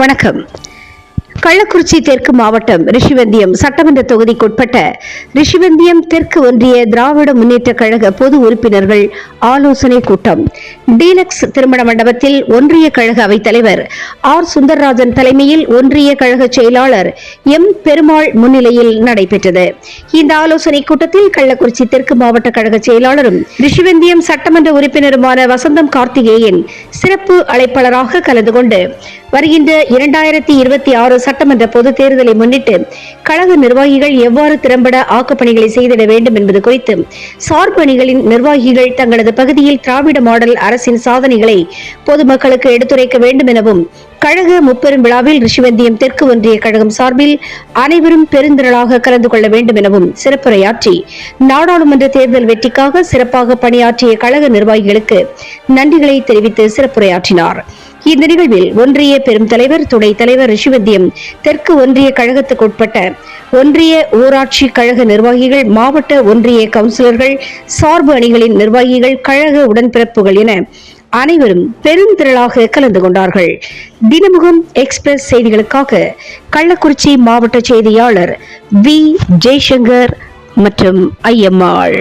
வணக்கம். கள்ளக்குறிச்சி தெற்கு மாவட்டம் ரிஷிவந்தியம் சட்டமன்ற தொகுதிக்குட்பட்ட ரிஷிவந்தியம் தெற்கு ஒன்றிய திராவிட முன்னேற்ற கழக பொது உறுப்பினர்கள் ஆலோசனை கூட்டம். டீலக்ஸ் திருமண மண்டபத்தில் ஒன்றிய கழக அவைத்தலைவர் ஆர். சுந்தரராஜன் தலைமையில் ஒன்றிய கழக செயலாளர் எம். பெருமாள் முன்னிலையில் நடைபெற்றது. இந்த ஆலோசனை கூட்டத்தில் கள்ளக்குறிச்சி தெற்கு மாவட்ட கழக செயலாளரும் ரிஷிவந்தியம் சட்டமன்ற உறுப்பினருமான வசந்தம் கார்த்திகேயன் சிறப்பு அழைப்பாளராக கலந்து கொண்டு வருகின்ற இரண்டாயிரத்தி இருபத்தி ஆறு சட்டமன்ற பொதுத் தேர்தலை முன்னிட்டு கழக நிர்வாகிகள் எவ்வாறு திறம்பட ஆக்கப்பணிகளை செய்திட வேண்டும் என்பது குறித்து சார்பணிகளின் நிர்வாகிகள் தங்களது பகுதியில் திராவிட மாடல் அரசு அரசின் சாதனைகளை பொதுமக்களுக்கு எடுத்துரைக்க வேண்டும் எனவும் கழக முப்பெரும் விழாவில் ரிஷிவந்தியம் தெற்கு ஒன்றிய கழகம் சார்பில் அனைவரும் பெருந்திரளாக கலந்து கொள்ள வேண்டும் எனவும் சிறப்புரையாற்றி நாடாளுமன்ற தேர்தல் வெற்றிக்காக சிறப்பாக பணியாற்றிய கழக நிர்வாகிகளுக்கு நன்றிகளை தெரிவித்து சிறப்புரையாற்றினார். இந்த நிகழ்வில் ஒன்றிய பெரும் தலைவர் துணைத் தலைவர் ரிஷிவந்தியம் தெற்கு ஒன்றிய கழகத்துக்குட்பட்ட ஒன்றிய ஊராட்சி கழக நிர்வாகிகள் மாவட்ட ஒன்றிய கவுன்சிலர்கள் சார்பு அணிகளின் நிர்வாகிகள் கழக உடன்பிறப்புகள் என அனைவரும் பெருந்திரளாக கலந்து கொண்டார்கள். தினமுகம் எக்ஸ்பிரஸ் செய்திகளுக்காக கள்ளக்குறிச்சி மாவட்ட செய்தியாளர் வி. ஜெய்சங்கர் மற்றும் ஐயம்மாள்.